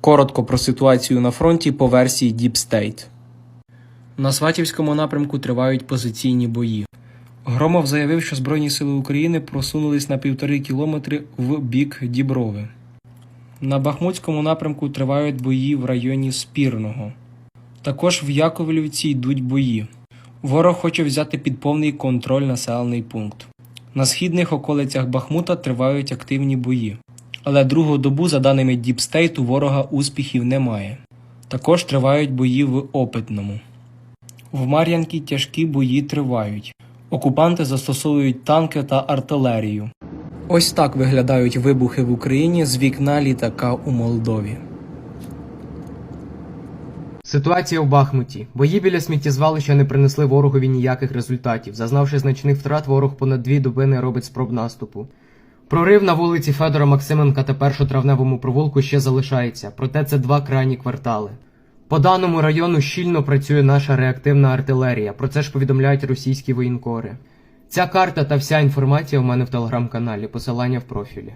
Коротко про ситуацію на фронті по версії Deep State. На Сватівському напрямку тривають позиційні бої. Громов заявив, що Збройні сили України просунулись на півтори кілометри в бік Діброви. На Бахмутському напрямку тривають бої в районі Спірного. Також в Яковлівці йдуть бої. Ворог хоче взяти під повний контроль населений пункт. На східних околицях Бахмута тривають активні бої. Але другу добу, за даними Deep State, у ворога успіхів немає. Також тривають бої в Опитному. В Мар'янці тяжкі бої тривають. Окупанти застосовують танки та артилерію. Ось так виглядають вибухи в Україні з вікна літака у Молдові. Ситуація в Бахмуті. Бої біля сміттєзвалища не принесли ворогові ніяких результатів. Зазнавши значних втрат, ворог понад дві доби не робить спроб наступу. Прорив на вулиці Федора Максименка та першотравневому провулку ще залишається, проте це два крайні квартали. По даному району щільно працює наша реактивна артилерія, про це ж повідомляють російські воєнкори. Ця карта та вся інформація у мене в телеграм-каналі, посилання в профілі.